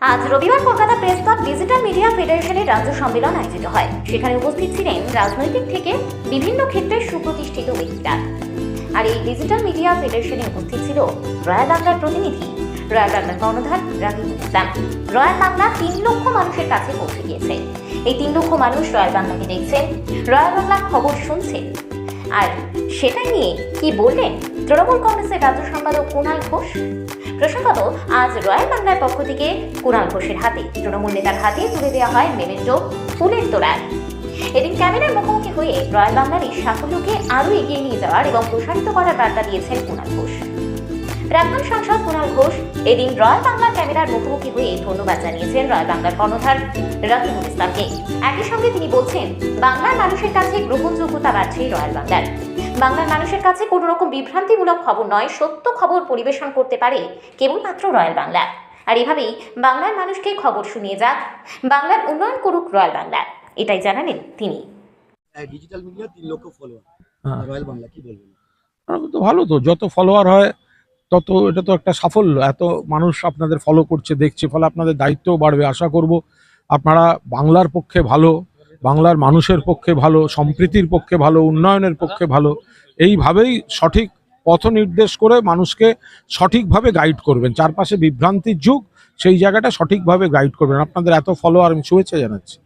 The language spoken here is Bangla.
আজ রবিবার Kolkata press club digital media ফেডারেশনের রাজ্য সম্মেলন আয়োজিত হয়। সেখানে উপস্থিত ছিলেন রাজনৈতিক থেকে বিভিন্ন ক্ষেত্রে সুপ্রতিষ্ঠিত ব্যক্তিরা। আর এই ডিজিটাল মিডিয়া ফেডারেশনে উপস্থিত ছিল রয়্যাল বাংলার প্রতিনিধি, রয়্যাল বাংলার কর্ণধার রাগিব ইসলাম রয়্যাল বাংলা তিন লক্ষ মানুষের কাছে পৌঁছে গিয়েছে। এই তিন লক্ষ মানুষ রয়্যাল বাংলাকে দেখছেন, রয়্যাল বাংলার খবর শুনছেন। আর সেটা নিয়ে কি বললেন তৃণমূল কংগ্রেসের রাজ্য সম্পাদক কুণাল ঘোষ? প্রসঙ্গত, আজ রয়্যাল বাংলার পক্ষ থেকে কুণাল ঘোষের হাতে তৃণমূল নেতার হাতে তুলে দেওয়া হয় মেমেন্টো ফুলের তোড়ার এদিন ক্যামেরার মুখোমুখি হয়ে রয়্যাল বাংলার এই সাফল্যকে আরও এগিয়ে নিয়ে যাওয়ার এবং প্রসারিত করার বার্তা দিয়েছেন কুণাল ঘোষ। প্রাক্তন সাংসদ কুণাল ঘোষ, এদিন রয়্যাল বাংলা ক্যামেরার মুখোমুখি হয়ে ধন্যবাদ জানিয়েছেন রয়্যাল বাংলার কর্ণধার রাকিবুল ইসলামকে একই সঙ্গে তিনি বলছেন বাংলার মানুষের কাছে গ্রহণযোগ্যতা বাড়ছে রয়্যাল বাংলার। বাংলার মানুষের কাছে কোনো রকম বিভ্রান্তিমূলক খবর নয় সত্য খবর পরিবেশন করতে পারে কেবলমাত্র রয়্যাল বাংলা। আর এভাবেই বাংলার মানুষকে খবর শুনিয়ে যাক বাংলার উন্নয়ন করুক রয়্যাল বাংলা। এটাই জানালেন তিনি। ডিজিটাল মিডিয়া তিন লক্ষ ফলোয়ার হ্যাঁ। রয়্যাল বাংলা কি বলবেন? তো ভালো তো যত ফলোয়ার হয় তত এটা তো একটা সাফল্য। এত মানুষ আপনাদের ফলো করছে, দেখছে, ফলে আপনাদের দায়িত্বও বাড়বে। আশা করব আপনারা বাংলার পক্ষে ভালো, বাংলার মানুষের পক্ষে ভালো, সম্প্রীতির পক্ষে ভালো, উন্নয়নের পক্ষে ভালো, এইভাবেই সঠিক পথ নির্দেশ করে মানুষকে সঠিকভাবে গাইড করবেন। চারপাশে বিভ্রান্তির যুগ, সেই জায়গাটা সঠিকভাবে গাইড করবেন। আপনাদের এত ফলোয়ার আমি শুভেচ্ছা জানাচ্ছি।